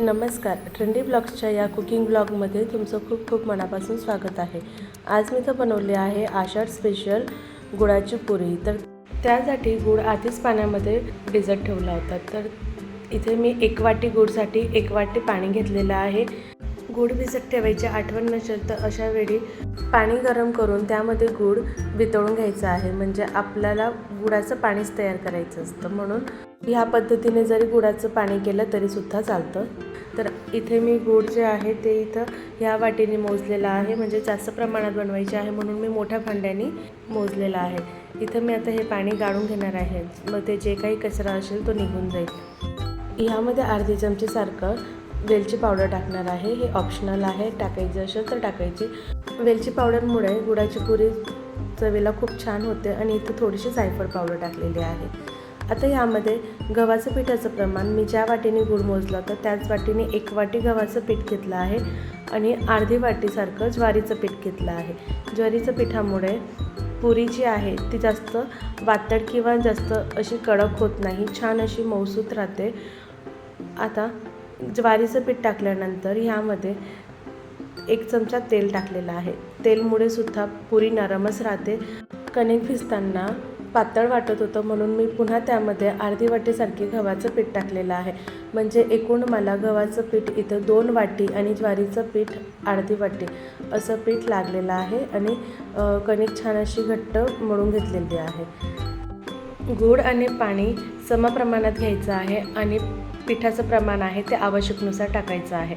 नमस्कार. ट्रेंडी ब्लॉग्सच्या या कुकिंग ब्लॉगमध्ये तुमचं खूप खूप मनापासून स्वागत आहे. आज मी तर बनवले आहे आषाढ स्पेशल गुळाची पुरी. तर त्यासाठी गुळ आधीच पाण्यामध्ये भिजत ठेवला होता. तर इथे मी एक वाटी गुळसाठी एक वाटी पाणी घेतलेलं आहे. गुळ भिजत ठेवायची आठवण नसेल तर अशा वेळी पाणी गरम करून त्यामध्ये गुळ वितळून घ्यायचं आहे. म्हणजे आपल्याला गुळाचं पाणीच तयार करायचं असतं. म्हणून ह्या पद्धतीने जरी गुळाचं पाणी केलं तरीसुद्धा चालतं. तर इथे मी गूळ जे आहे ते इथं ह्या वाटीने मोजलेलं आहे. म्हणजे जास्त प्रमाणात बनवायचे आहे म्हणून मी मोठ्या भांड्याने मोजलेलं आहे. इथं मी आता हे पाणी गाळून घेणार आहे. मग ते जे काही कचरा असेल तो निघून जाईल. ह्यामध्ये अर्धी चमचेसारखं वेलची पावडर टाकणार आहे. हे ऑप्शनल आहे. टाकायचं असेल तर टाकायची. वेलची पावडरमुळे गुळाची पुरी चवीला खूप छान होते आणि इथं थोडीशी जायफळ पावडर टाकलेली आहे. आता यामध्ये गव्हाचं पिठाचं प्रमाण मी ज्या वाटीने गुळ मोजलं होतं त्याच वाटीने एक वाटी गव्हाचं पीठ घेतलं आहे आणि अर्धी वाटीसारखं ज्वारीचं पीठ घेतलं आहे. ज्वारीचं पिठामुळे पुरी जी आहे ती जास्त वातड किंवा जास्त अशी कडक होत नाही छान अशी मौसूत राहते. आता ज्वारीचं पीठ टाकल्यानंतर ह्यामध्ये एक चमचा तेल टाकलेलं आहे. तेलमुळे सुद्धा पुरी नरमच राहते. कणिक भिजताना पातळ वाटत होतं म्हणून मी पुन्हा त्यामध्ये अर्धी वाटीसारखी गव्हाचं पीठ टाकलेलं आहे. म्हणजे एकूण मला गव्हाचं पीठ इथं दोन वाटी आणि ज्वारीचं पीठ अर्धी वाटी असं पीठ लागलेलं आहे आणि कणिक छान अशी घट्ट मळून घेतलेली आहे. गूळ आणि पाणी समप्रमाणात घ्यायचं आहे आणि पिठाचं प्रमाण आहे ते आवश्यकनुसार टाकायचं आहे.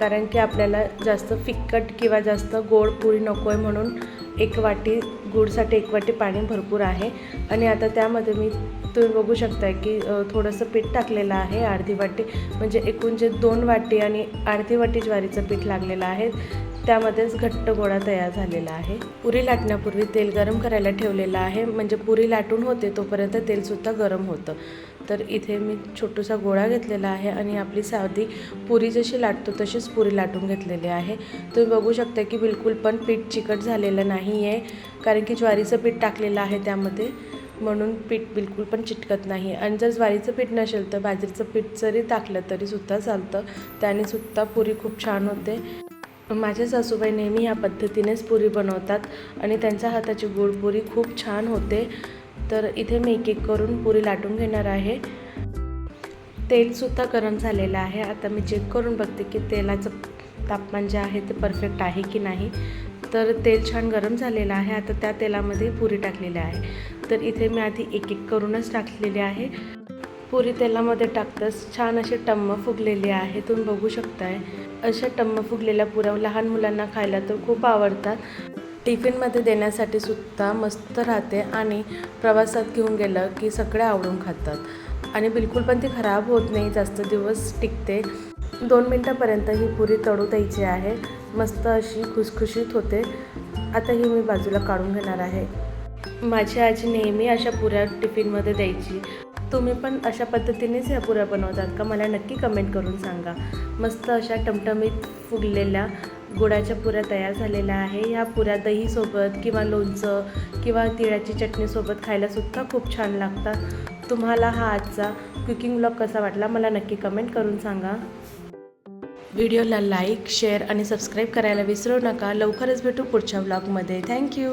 कारण की आपल्याला जास्त फिक्कट किंवा जास्त गोड पुरी नको आहे म्हणून एक वाटी गूळसाठी एक वाटी पाणी भरपूर आहे. आणि आता त्यामध्ये मी तुम्ही बघू शकताय की थोडंसं पीठ टाकलेलं आहे अर्धी वाटी. म्हणजे एकूण जे दोन वाटी आणि अर्धी वाटी ज्वारीचं पीठ लागलेलं आहे त्यामध्येच घट्ट गोळा तयार झालेला आहे. पुरी लाटण्यापूर्वी तेल गरम करायला ठेवलेलं आहे. म्हणजे पुरी लाटून होते तोपर्यंत तेलसुद्धा गरम होतं. तर इथे मी छोटूसा गोळा घेतलेला आहे आणि आपली साधी पुरी जशी लाटतो तशीच पुरी लाटून घेतलेली आहे. तुम्ही बघू शकता की बिलकुल पण पीठ चिकट झालेलं नाही आहे कारण की ज्वारीचं पीठ टाकलेलं आहे त्यामध्ये. म्हणून पीठ बिलकुल पण चिटकत नाही. आणि जर ज्वारीचं पीठ नसेल तर बाजरीचं पीठ जरी टाकलं तरीसुद्धा चालतं. त्याने सुद्धा पुरी खूप छान होते. माझ्या सासूबाई नेहमी या पद्धतीनेच पुरी बनवतात आणि त्यांच्या हाताची गोडपुरी खूप छान होते. तर इथे मी एक एक करून पुरी लाटून घेणार आहे. तेलसुद्धा गरम झालेलं आहे. आता मी चेक करून बघते की तेलाचं तापमान जे आहे ते परफेक्ट आहे की नाही. तर तेल छान गरम झालेलं आहे. आता त्या तेलामध्ये पुरी टाकलेली आहे. तर इथे मी आधी एक एक करूनच टाकलेली आहे. पुरी तेलामध्ये टाकताच छान अशी टम्म फुगलेली आहे. तुम्ही बघू शकताय. अशा टम्म फुगलेल्या पुऱ्या लहान मुलांना खायला तर खूप आवडतात. टिफिनमध्ये देण्यासाठी सुद्धा मस्त राहते आणि प्रवासात घेऊन गेलं की सगळे आवडून खातात. आणि बिलकुल पण ती खराब होत नाही. जास्त दिवस टिकते. दोन मिनटापर्यंत ही पुरी तळू द्यायची आहे. मस्त अशी खुसखुशीत होते. आता ही मी बाजूला काढून घेणार आहे. माझी आजी नेहमी अशा पुऱ्या टिफिनमध्ये द्यायची. तुम्ही पण अशा पद्धतीनेच ह्या पुऱ्या बनवतात का? मला नक्की कमेंट करून सांगा. मस्त अशा टमटमीत फुगलेल्या गुळाच्या पुऱ्या तयार झालेल्या आहे. ह्या पुऱ्या दहीसोबत किंवा लोणचं किंवा तिळाची चटणीसोबत खायलासुद्धा खूप छान लागतात. तुम्हाला हा आजचा कुकिंग ब्लॉग कसा वाटला मला नक्की कमेंट करून सांगा. व्हिडिओला लाईक शेअर आणि सबस्क्राईब करायला विसरू नका. लवकरच भेटू पुढच्या ब्लॉगमध्ये थँक्यू